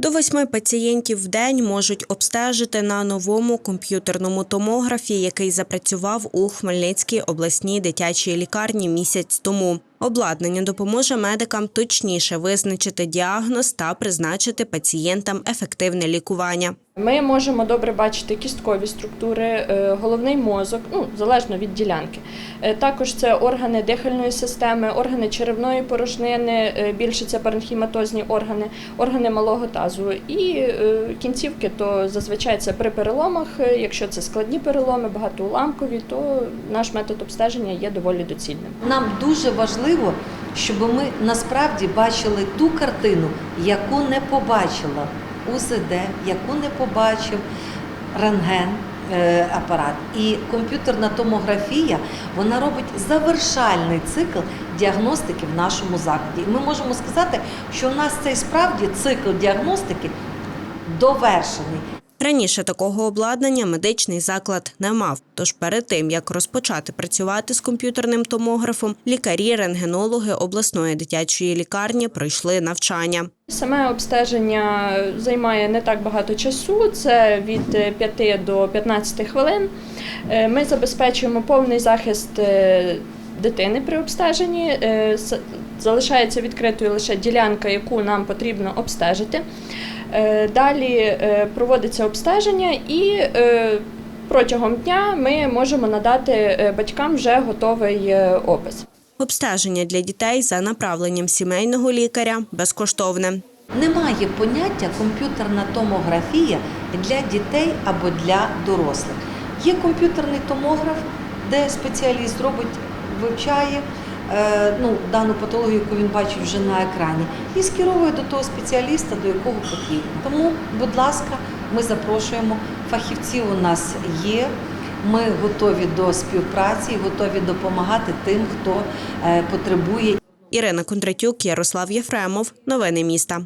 До восьми пацієнтів в день можуть обстежити на новому комп'ютерному томографі, який запрацював у Хмельницькій обласній дитячій лікарні місяць тому. Обладнання допоможе медикам точніше визначити діагноз та призначити пацієнтам ефективне лікування. Ми можемо добре бачити кісткові структури, е, головний мозок, ну залежно від ділянки. Е, Також це органи дихальної системи, органи черевної порожнини, е, більше це паренхіматозні органи, органи малого тазу. І кінцівки, то зазвичай це при переломах. Якщо це складні переломи, багатоуламкові, то наш метод обстеження є доволі доцільним. Нам дуже важливо, щоб ми насправді бачили ту картину, яку не побачила УЗД, яку не побачив рентген. е, Апарат і комп'ютерна томографія вона робить завершальний цикл діагностики в нашому закладі. І ми можемо сказати, що у нас цей справді цикл діагностики довершений. Раніше такого обладнання медичний заклад не мав. Тож перед тим як розпочати працювати з комп'ютерним томографом, лікарі, рентгенологи обласної дитячої лікарні пройшли навчання. Саме обстеження займає не так багато часу, це від 5 до 15 хвилин. Е, Ми забезпечуємо повний захист е, дитини при обстеженні. Е, Залишається відкритою лише ділянка, яку нам потрібно обстежити. Е, Далі е, проводиться обстеження і е, протягом дня ми можемо надати батькам вже готовий опис. Обстеження для дітей за направленням сімейного лікаря безкоштовне. Немає поняття комп'ютерна томографія для дітей або для дорослих. Є комп'ютерний томограф, де спеціаліст робить, вивчає ну, дану патологію, яку він бачив вже на екрані, і скеровує до того спеціаліста, до якого потрібно. Тому, будь ласка, ми запрошуємо. Фахівці у нас є. Ми готові до співпраці, готові допомагати тим, хто е, потребує Ірина Кондратюк, Ярослав Єфремов. Новини міста.